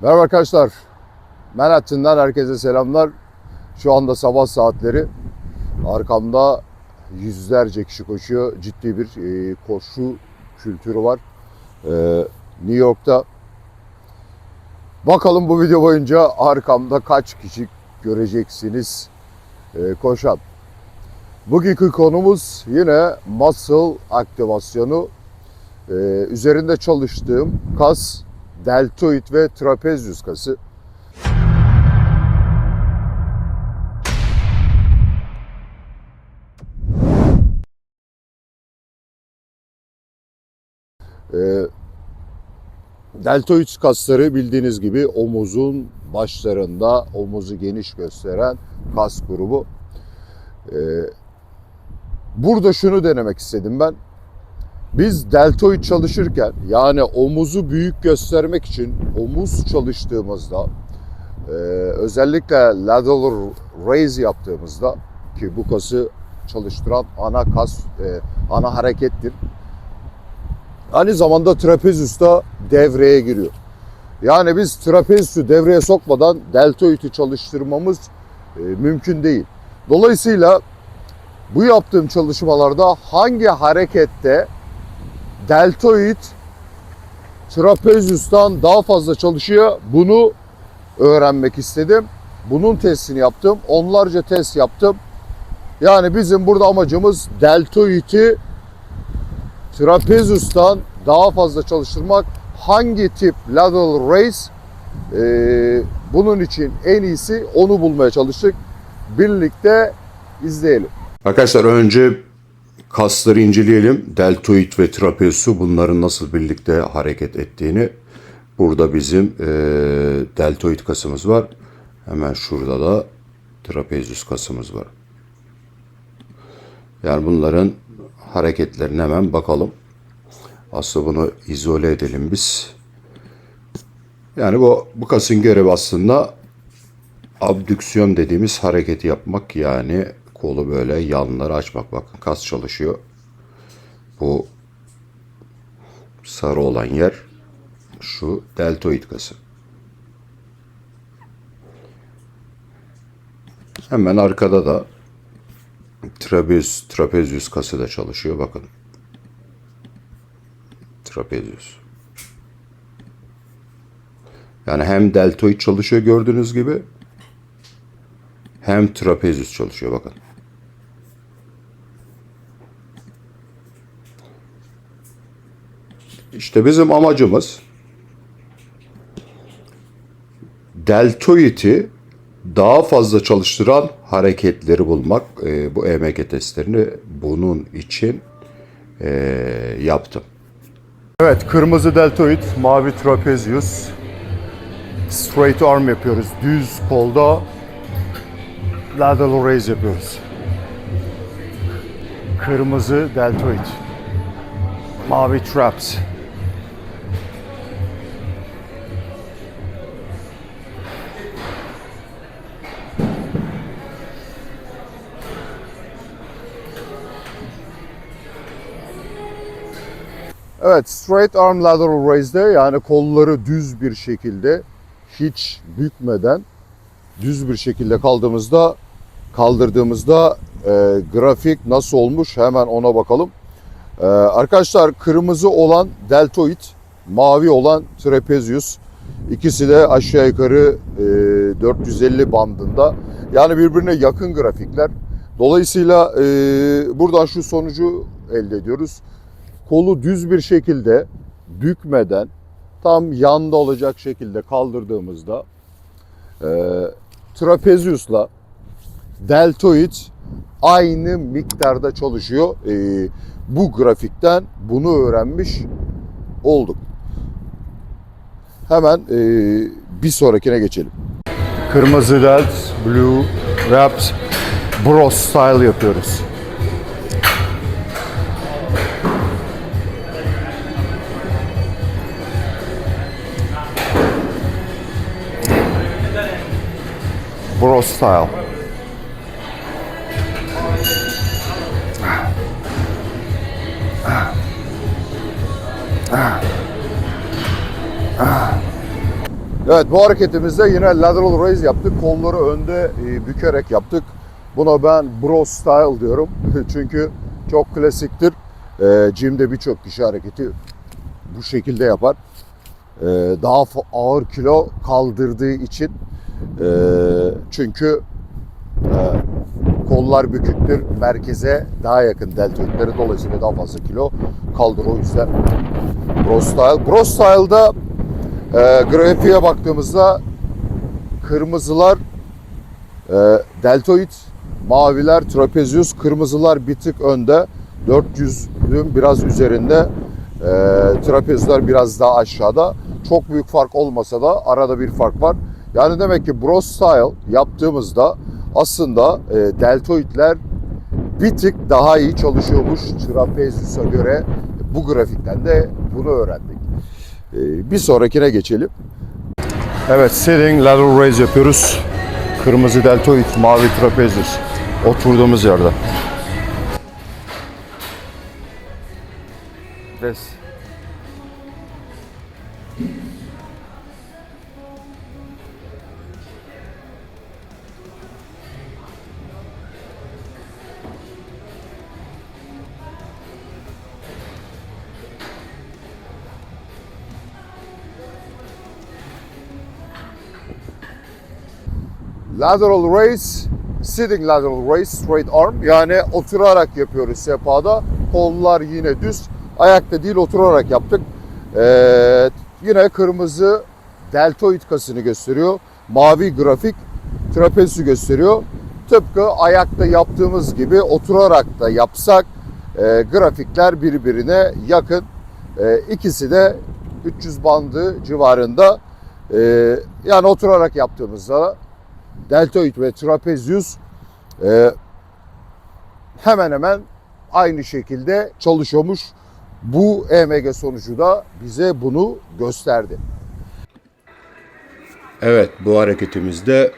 Merhaba arkadaşlar. Manhattan'dan herkese selamlar. Şu anda sabah saatleri. Arkamda yüzlerce kişi koşuyor. Ciddi bir e, koşu kültürü var. E, New York'ta. Bakalım bu video boyunca arkamda kaç kişi göreceksiniz e, koşan. Bugünkü konumuz yine muscle aktivasyonu. E, üzerinde çalıştığım kas deltoid ve trapezius kası. Ee, deltoid kasları bildiğiniz gibi omuzun başlarında omuzu geniş gösteren kas grubu. Ee, burada şunu denemek istedim ben. Biz deltoid çalışırken yani omuzu büyük göstermek için omuz çalıştığımızda e, özellikle lateral raise yaptığımızda ki bu kası çalıştıran ana kas, e, ana harekettir. Aynı zamanda trapezius da devreye giriyor. Yani biz trapezius'u devreye sokmadan deltoid'i çalıştırmamız e, mümkün değil. Dolayısıyla bu yaptığım çalışmalarda hangi harekette deltoid trapezius'tan daha fazla çalışıyor. Bunu öğrenmek istedim. Bunun testini yaptım. Onlarca test yaptım. Yani bizim burada amacımız deltoid'i trapezius'tan daha fazla çalıştırmak. Hangi tip lateral raise? Ee, bunun için en iyisi onu bulmaya çalıştık. Birlikte izleyelim. Arkadaşlar önce kasları inceleyelim. Deltoid ve trapezius'u bunların nasıl birlikte hareket ettiğini. Burada bizim e, deltoid kasımız var. Hemen şurada da trapezius kasımız var. Yani bunların hareketlerine hemen bakalım. Aslında bunu izole edelim biz. Yani bu, bu kasın görevi aslında abdüksiyon dediğimiz hareketi yapmak yani kolu böyle yanları açmak. Bakın kas çalışıyor. Bu sarı olan yer şu deltoid kası. Hemen arkada da trapezius, trapezius kası da çalışıyor. Bakın. Trapezius. Yani hem deltoid çalışıyor gördüğünüz gibi hem trapezius çalışıyor bakın. İşte bizim amacımız deltoidi daha fazla çalıştıran hareketleri bulmak. Ee, bu EMG testlerini bunun için ee, yaptım. Evet, kırmızı deltoid, mavi trapezius. Straight arm yapıyoruz. Düz kolda lateral raise yapıyoruz. Kırmızı deltoid. Mavi traps. Evet, straight arm lateral raise'de yani kolları düz bir şekilde hiç bükmeden düz bir şekilde kaldığımızda kaldırdığımızda e, grafik nasıl olmuş hemen ona bakalım. E, arkadaşlar kırmızı olan deltoid, mavi olan trapezius. İkisi de aşağı yukarı e, 450 bandında. Yani birbirine yakın grafikler. Dolayısıyla e, buradan şu sonucu elde ediyoruz kolu düz bir şekilde bükmeden tam yanda olacak şekilde kaldırdığımızda e, trapeziusla deltoid aynı miktarda çalışıyor. E, bu grafikten bunu öğrenmiş olduk. Hemen e, bir sonrakine geçelim. Kırmızı delt, blue wrapped, bro style yapıyoruz. Bro style. Evet bu hareketimizde yine lateral raise yaptık. Kolları önde e, bükerek yaptık. Buna ben bro style diyorum. Çünkü çok klasiktir. E, gym'de birçok kişi hareketi bu şekilde yapar. E, daha ağır kilo kaldırdığı için e, çünkü e, kollar büküktür. Merkeze daha yakın deltoidleri dolayısıyla daha fazla kilo kaldırır. O yüzden bro style. Bro style'da e, grafiğe baktığımızda kırmızılar e, deltoid, maviler trapezius, kırmızılar bir tık önde, 400'ün biraz üzerinde, e, trapezler biraz daha aşağıda. Çok büyük fark olmasa da arada bir fark var. Yani demek ki bro style yaptığımızda aslında e, deltoidler bir tık daha iyi çalışıyormuş trapezius'a göre. Bu grafikten de bunu öğrendik. E, bir sonrakine geçelim. Evet, sitting lateral raise yapıyoruz. Kırmızı deltoid, mavi trapezius. Oturduğumuz yerde. This. Lateral raise, sitting lateral raise, straight arm. Yani oturarak yapıyoruz sehpada. Kollar yine düz. Ayakta değil oturarak yaptık. Ee, yine kırmızı deltoid kasını gösteriyor. Mavi grafik trapezi gösteriyor. Tıpkı ayakta yaptığımız gibi oturarak da yapsak e, grafikler birbirine yakın. E, ikisi de 300 bandı civarında. E, yani oturarak yaptığımızda deltoid ve trapezius e, hemen hemen aynı şekilde çalışıyormuş. Bu EMG sonucu da bize bunu gösterdi. Evet bu hareketimizde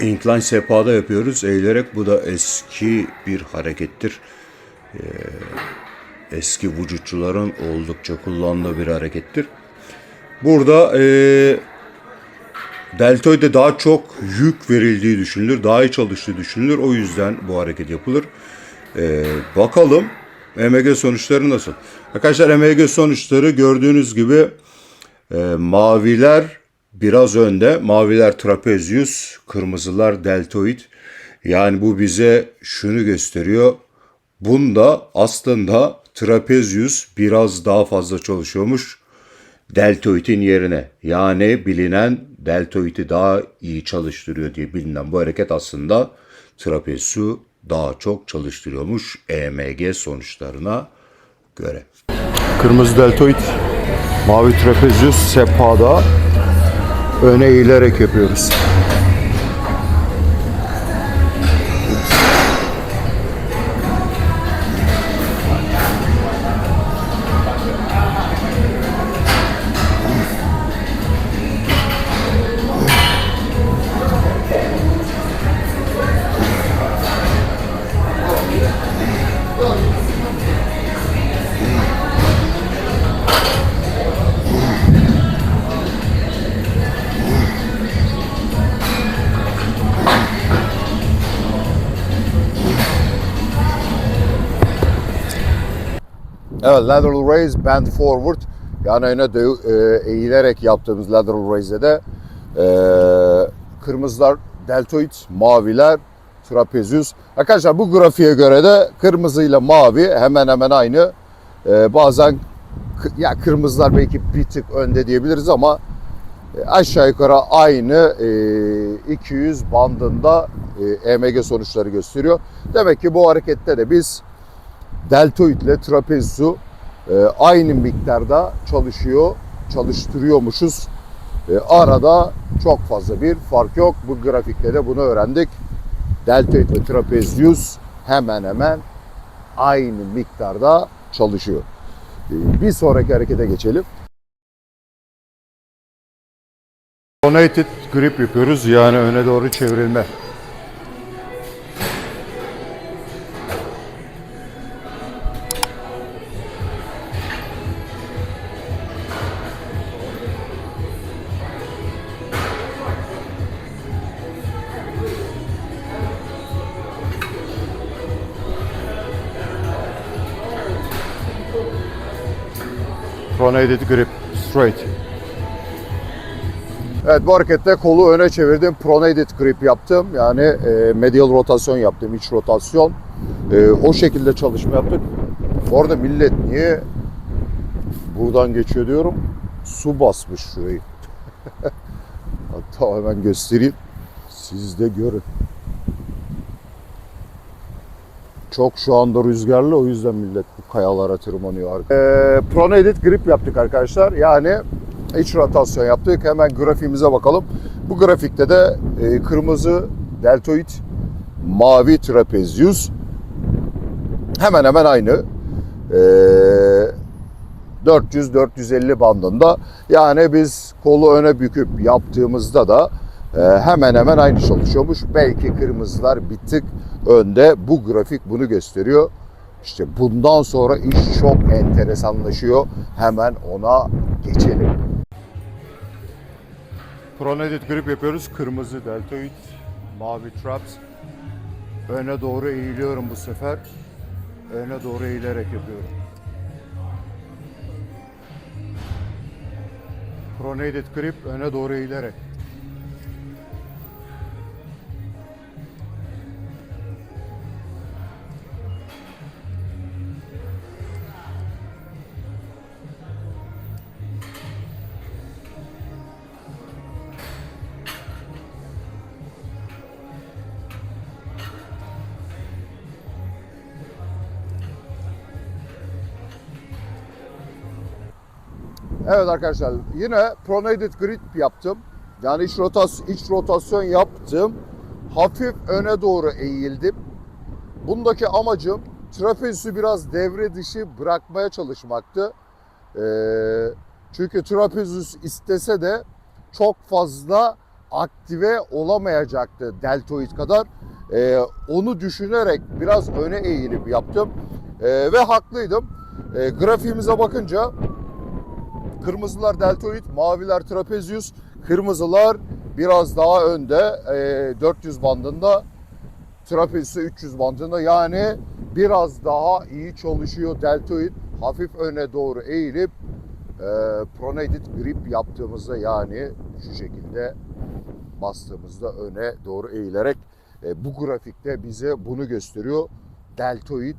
incline sehpada yapıyoruz eğilerek. Bu da eski bir harekettir. Ee, eski vücutçuların oldukça kullandığı bir harekettir. Burada ee, deltoide daha çok yük verildiği düşünülür. Daha iyi çalıştığı düşünülür. O yüzden bu hareket yapılır. Ee, bakalım EMG sonuçları nasıl? Arkadaşlar EMG sonuçları gördüğünüz gibi e, maviler biraz önde. Maviler trapezius, kırmızılar deltoid. Yani bu bize şunu gösteriyor. Bunda aslında trapezius biraz daha fazla çalışıyormuş deltoidin yerine. Yani bilinen deltoidi daha iyi çalıştırıyor diye bilinen bu hareket aslında trapeziusu daha çok çalıştırıyormuş EMG sonuçlarına göre. Kırmızı deltoid, mavi trapezius sehpada öne eğilerek yapıyoruz. Evet, lateral raise, bend forward. Yani öne e, eğilerek yaptığımız lateral raise'de de e, kırmızılar deltoid, maviler trapezius. Arkadaşlar bu grafiğe göre de kırmızıyla mavi hemen hemen aynı. E, bazen ya kırmızılar belki bir tık önde diyebiliriz ama e, aşağı yukarı aynı e, 200 bandında e, EMG sonuçları gösteriyor. Demek ki bu harekette de biz deltoid ile trapeziusu e, aynı miktarda çalışıyor, çalıştırıyormuşuz. E, arada çok fazla bir fark yok. Bu grafikte de bunu öğrendik. Deltoid ve trapezius hemen hemen aynı miktarda çalışıyor. E, bir sonraki harekete geçelim. Donated grip yapıyoruz yani öne doğru çevrilme. Pronated grip straight. Evet bu harekette kolu öne çevirdim. Pronated grip yaptım. Yani e, medial rotasyon yaptım. iç rotasyon. E, o şekilde çalışma yaptık. Bu arada millet niye buradan geçiyor diyorum. Su basmış şurayı. Hatta hemen göstereyim. Siz de görün. Çok şu anda rüzgarlı o yüzden millet bu kayalara tırmanıyor. Ee, pronated grip yaptık arkadaşlar. Yani iç rotasyon yaptık. Hemen grafiğimize bakalım. Bu grafikte de e, kırmızı deltoid, mavi trapezius hemen hemen aynı. Ee, 400-450 bandında. Yani biz kolu öne büküp yaptığımızda da e, hemen hemen aynı çalışıyormuş. Belki kırmızılar bir tık önde. Bu grafik bunu gösteriyor. İşte bundan sonra iş çok enteresanlaşıyor. Hemen ona geçelim. Pronated grip yapıyoruz. Kırmızı deltoid, mavi traps. Öne doğru eğiliyorum bu sefer. Öne doğru eğilerek yapıyorum. Pronated grip öne doğru eğilerek. Evet arkadaşlar yine pronated grip yaptım. Yani iç, rotas iç rotasyon yaptım. Hafif öne doğru eğildim. Bundaki amacım trapezüsü biraz devre dışı bırakmaya çalışmaktı. Ee, çünkü trapezüs istese de çok fazla aktive olamayacaktı deltoid kadar. Ee, onu düşünerek biraz öne eğilip yaptım. Ee, ve haklıydım. Ee, grafiğimize bakınca Kırmızılar deltoid, maviler trapezius, kırmızılar biraz daha önde e, 400 bandında, trapezius 300 bandında yani biraz daha iyi çalışıyor deltoid. Hafif öne doğru eğilip e, pronated grip yaptığımızda yani şu şekilde bastığımızda öne doğru eğilerek e, bu grafikte bize bunu gösteriyor. Deltoid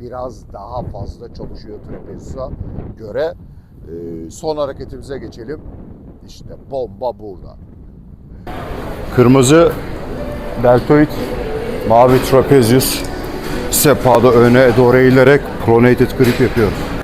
biraz daha fazla çalışıyor trapezius'a göre. Ee, son hareketimize geçelim. İşte bomba burada. Kırmızı deltoid, mavi trapezius, sepada öne doğru eğilerek pronated grip yapıyoruz.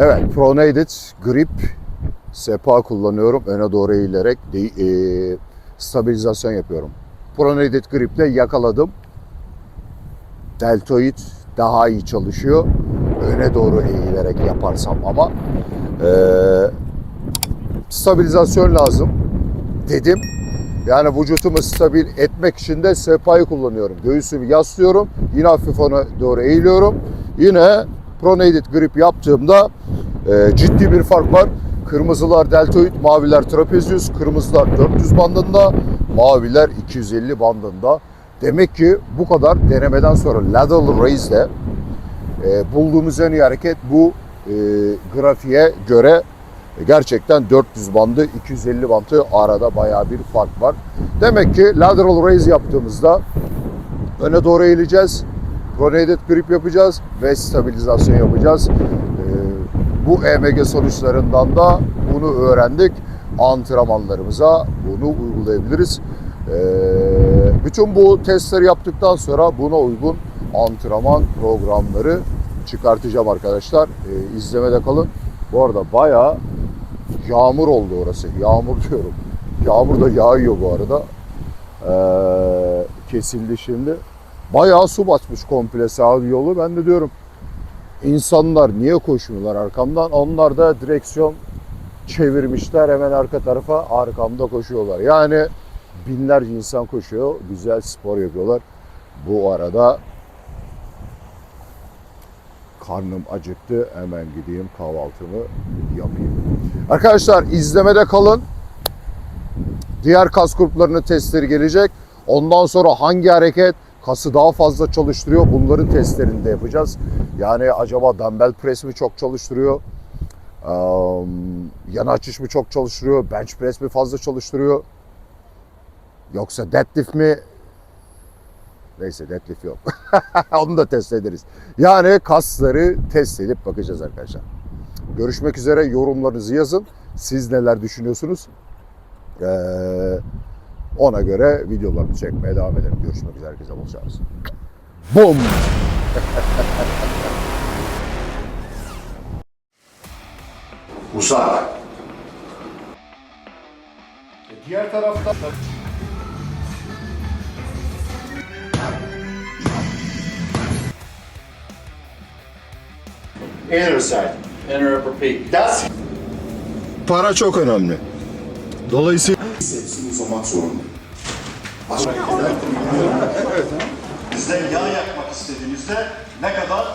Evet, pronated grip sepa kullanıyorum. Öne doğru eğilerek de, e, stabilizasyon yapıyorum. Pronated griple yakaladım. Deltoid daha iyi çalışıyor. Öne doğru eğilerek yaparsam ama e, stabilizasyon lazım dedim. Yani vücutumu stabil etmek için de sepayı kullanıyorum. Göğsümü yaslıyorum. Yine hafif ona doğru eğiliyorum. Yine pronated grip yaptığımda e, ciddi bir fark var. Kırmızılar deltoid, maviler trapezius, kırmızılar 400 bandında, maviler 250 bandında. Demek ki bu kadar denemeden sonra lateral raise'de e, bulduğumuz en iyi hareket bu e, grafiğe göre gerçekten 400 bandı 250 bandı arada bayağı bir fark var. Demek ki lateral raise yaptığımızda öne doğru eğileceğiz. Pronated grip yapacağız ve stabilizasyon yapacağız. Ee, bu EMG sonuçlarından da bunu öğrendik. Antrenmanlarımıza bunu uygulayabiliriz. Ee, bütün bu testleri yaptıktan sonra buna uygun antrenman programları çıkartacağım arkadaşlar. Ee, izlemede kalın. Bu arada bayağı yağmur oldu orası. Yağmur diyorum. Yağmur da yağıyor bu arada. Ee, kesildi şimdi. Bayağı su basmış komple sağ yolu. Ben de diyorum insanlar niye koşmuyorlar arkamdan? Onlar da direksiyon çevirmişler hemen arka tarafa arkamda koşuyorlar. Yani binlerce insan koşuyor. Güzel spor yapıyorlar. Bu arada karnım acıktı. Hemen gideyim kahvaltımı yapayım. Arkadaşlar izlemede kalın. Diğer kas gruplarının testleri gelecek. Ondan sonra hangi hareket kası daha fazla çalıştırıyor bunların testlerini de yapacağız. Yani acaba dumbbell press mi çok çalıştırıyor? Eee, yana açış mı çok çalıştırıyor? Bench press mi fazla çalıştırıyor? Yoksa deadlift mi? Neyse deadlift yok. Onu da test ederiz. Yani kasları test edip bakacağız arkadaşlar. Görüşmek üzere. Yorumlarınızı yazın. Siz neler düşünüyorsunuz? Ee, ona göre videolarını çekmeye devam edelim. Görüşmek üzere. Herkese bol şans. Bum! Uzak. Diğer tarafta Inner side. Inner upper peak. That's para çok önemli. Dolayısıyla Hepsini uzamak zorunda. Bizden yağ yakmak istediğimizde ne kadar